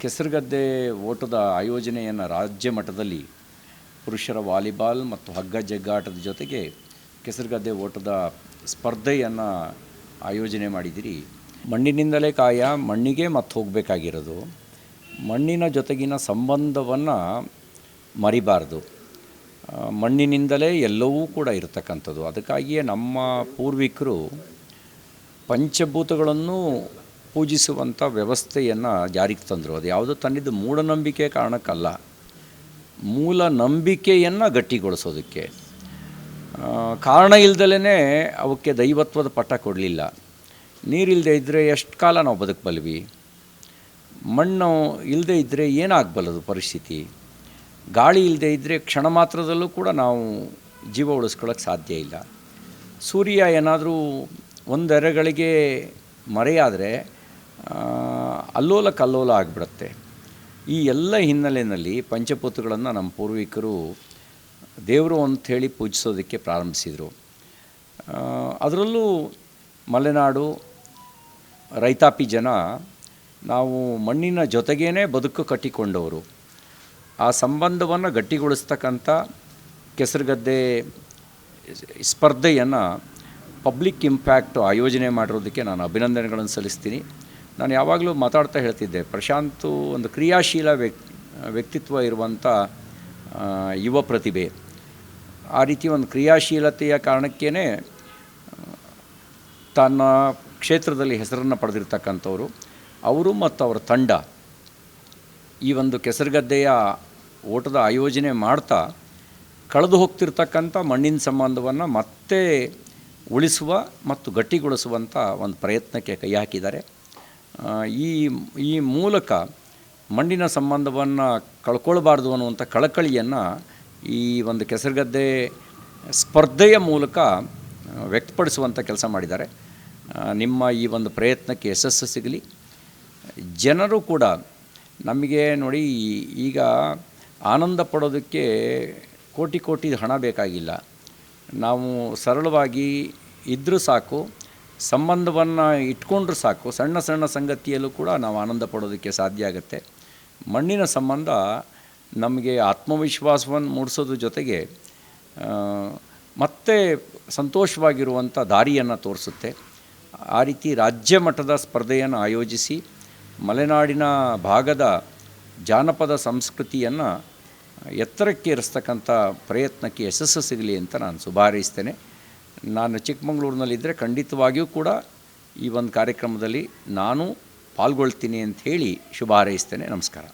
ಕೆಸರುಗದ್ದೆ ಓಟದ ಆಯೋಜನೆಯನ್ನು ರಾಜ್ಯ ಮಟ್ಟದಲ್ಲಿ ಪುರುಷರ ವಾಲಿಬಾಲ್ ಮತ್ತು ಹಗ್ಗ ಜಗ್ಗಾಟದ ಜೊತೆಗೆ ಕೆಸರುಗದ್ದೆ ಓಟದ ಸ್ಪರ್ಧೆಯನ್ನು ಆಯೋಜನೆ ಮಾಡಿದಿರಿ. ಮಣ್ಣಿನಿಂದಲೇ ಕಾಯ, ಮಣ್ಣಿಗೆ ಮತ್ತೆ ಹೋಗಬೇಕಾಗಿರೋದು. ಮಣ್ಣಿನ ಜೊತೆಗಿನ ಸಂಬಂಧವನ್ನು ಮರಿಬಾರ್ದು. ಮಣ್ಣಿನಿಂದಲೇ ಎಲ್ಲವೂ ಕೂಡ ಇರತಕ್ಕಂಥದ್ದು. ಅದಕ್ಕಾಗಿಯೇ ನಮ್ಮ ಪೂರ್ವಿಕರು ಪಂಚಭೂತಗಳನ್ನು ಪೂಜಿಸುವಂಥ ವ್ಯವಸ್ಥೆಯನ್ನು ಜಾರಿಗೆ ತಂದರು. ಅದು ಯಾವುದೋ ತನ್ನಿದ್ದು ಮೂಢನಂಬಿಕೆ ಕಾರಣಕ್ಕಲ್ಲ. ಮೂಲ ನಂಬಿಕೆಯನ್ನು ಗಟ್ಟಿಗೊಳಿಸೋದಕ್ಕೆ. ಕಾರಣ ಇಲ್ದಲೇ ಅವಕ್ಕೆ ದೈವತ್ವದ ಪಟ್ಟ ಕೊಡಲಿಲ್ಲ. ನೀರಿಲ್ಲದೆ ಇದ್ದರೆ ಎಷ್ಟು ಕಾಲ ನಾವು ಬದುಕಬಲ್ವಿ ಮಣ್ಣು ಇಲ್ಲದೆ ಇದ್ದರೆ ಏನಾಗಬಲ್ಲದು ಪರಿಸ್ಥಿತಿ? ಗಾಳಿ ಇಲ್ಲದೆ ಇದ್ದರೆ ಕ್ಷಣ ಮಾತ್ರದಲ್ಲೂ ಕೂಡ ನಾವು ಜೀವ ಉಳಿಸ್ಕೊಳ್ಳೋಕ್ಕೆ ಸಾಧ್ಯ ಇಲ್ಲ. ಸೂರ್ಯ ಏನಾದರೂ ಒಂದೆರೆಗಳಿಗೆ ಮರೆಯಾದರೆ ಅಲ್ಲೋಲ ಕಲ್ಲೋಲ ಆಗಿಬಿಡುತ್ತೆ. ಈ ಎಲ್ಲ ಹಿನ್ನೆಲೆಯಲ್ಲಿ ಪಂಚಭೂತಗಳನ್ನು ನಮ್ಮ ಪೂರ್ವಿಕರು ದೇವರು ಅಂಥೇಳಿ ಪೂಜಿಸೋದಕ್ಕೆ ಪ್ರಾರಂಭಿಸಿದರು. ಅದರಲ್ಲೂ ಮಲೆನಾಡು ರೈತಾಪಿ ಜನ ನಾವು ಮಣ್ಣಿನ ಜೊತೆಗೇ ಬದುಕು ಕಟ್ಟಿಕೊಂಡವರು. ಆ ಸಂಬಂಧವನ್ನು ಗಟ್ಟಿಗೊಳಿಸ್ತಕ್ಕಂಥ ಕೆಸರುಗದ್ದೆ ಸ್ಪರ್ಧೆಯನ್ನು ಪಬ್ಲಿಕ್ ಇಂಪ್ಯಾಕ್ಟ್ ಆಯೋಜನೆ ಮಾಡಿರೋದಕ್ಕೆ ನಾನು ಅಭಿನಂದನೆಗಳನ್ನು ಸಲ್ಲಿಸ್ತೀನಿ. ನಾನು ಯಾವಾಗಲೂ ಮಾತಾಡ್ತಾ ಹೇಳ್ತಿದ್ದೆ, ಪ್ರಶಾಂತು ಒಂದು ಕ್ರಿಯಾಶೀಲ ವ್ಯಕ್ ವ್ಯಕ್ತಿತ್ವ ಇರುವಂಥ ಯುವ ಪ್ರತಿಭೆ. ಆ ರೀತಿ ಒಂದು ಕ್ರಿಯಾಶೀಲತೆಯ ಕಾರಣಕ್ಕೇ ತನ್ನ ಕ್ಷೇತ್ರದಲ್ಲಿ ಹೆಸರನ್ನು ಪಡೆದಿರ್ತಕ್ಕಂಥವ್ರು, ಅವರು ಮತ್ತು ಅವರ ತಂಡ ಈ ಒಂದು ಕೆಸರುಗದ್ದೆಯ ಓಟದ ಆಯೋಜನೆ ಮಾಡ್ತಾ, ಕಳೆದು ಹೋಗ್ತಿರ್ತಕ್ಕಂಥ ಮಣ್ಣಿನ ಸಂಬಂಧವನ್ನು ಮತ್ತೆ ಉಳಿಸುವ ಮತ್ತು ಗಟ್ಟಿಗೊಳಿಸುವಂಥ ಒಂದು ಪ್ರಯತ್ನಕ್ಕೆ ಕೈ ಹಾಕಿದ್ದಾರೆ. ಈ ಈ ಮೂಲಕ ಮಣ್ಣಿನ ಸಂಬಂಧವನ್ನು ಕಳ್ಕೊಳ್ಬಾರ್ದು ಅನ್ನುವಂಥ ಕಳಕಳಿಯನ್ನು ಈ ಒಂದು ಕೆಸರುಗದ್ದೆ ಸ್ಪರ್ಧೆಯ ಮೂಲಕ ವ್ಯಕ್ತಪಡಿಸುವಂಥ ಕೆಲಸ ಮಾಡಿದ್ದಾರೆ. ನಿಮ್ಮ ಈ ಒಂದು ಪ್ರಯತ್ನಕ್ಕೆ ಯಶಸ್ಸು ಸಿಗಲಿ. ಜನರು ಕೂಡ ನಮಗೆ ನೋಡಿ ಈಗ ಆನಂದ ಪಡೋದಕ್ಕೆ ಕೋಟಿ ಕೋಟಿ ಹಣ ಬೇಕಾಗಿಲ್ಲ. ನಾವು ಸರಳವಾಗಿ ಇದ್ದರೂ ಸಾಕು ಸಂಬಂಧವನ್ನು ಇಟ್ಕೊಂಡ್ರೆ ಸಾಕು, ಸಣ್ಣ ಸಣ್ಣ ಸಂಗತಿಯಲ್ಲೂ ಕೂಡ ನಾವು ಆನಂದ ಪಡೋದಕ್ಕೆ ಸಾಧ್ಯ ಆಗುತ್ತೆ. ಮಣ್ಣಿನ ಸಂಬಂಧ ನಮಗೆ ಆತ್ಮವಿಶ್ವಾಸವನ್ನು ಮೂಡಿಸೋದ್ರ ಜೊತೆಗೆ ಮತ್ತೆ ಸಂತೋಷವಾಗಿರುವಂಥ ದಾರಿಯನ್ನು ತೋರಿಸುತ್ತೆ. ಆ ರೀತಿ ರಾಜ್ಯ ಮಟ್ಟದ ಸ್ಪರ್ಧೆಯನ್ನು ಆಯೋಜಿಸಿ, ಮಲೆನಾಡಿನ ಭಾಗದ ಜಾನಪದ ಸಂಸ್ಕೃತಿಯನ್ನು ಎತ್ತರಕ್ಕೆ ಏರಿಸ್ತಕ್ಕಂಥ ಪ್ರಯತ್ನಕ್ಕೆ ಯಶಸ್ಸು ಸಿಗಲಿ ಅಂತ ನಾನು ಶುಭಾರೈಸ್ತೇನೆ ನಾನು ಚಿಕ್ಕಮಗಳೂರಿನಲ್ಲಿದ್ದರೆ ಖಂಡಿತವಾಗಿಯೂ ಕೂಡ ಈ ಒಂದು ಕಾರ್ಯಕ್ರಮದಲ್ಲಿ ನಾನು ಪಾಲ್ಗೊಳ್ತೀನಿ ಅಂತ ಹೇಳಿ ಶುಭ ಹಾರೈಸ್ತೇನೆ. ನಮಸ್ಕಾರ.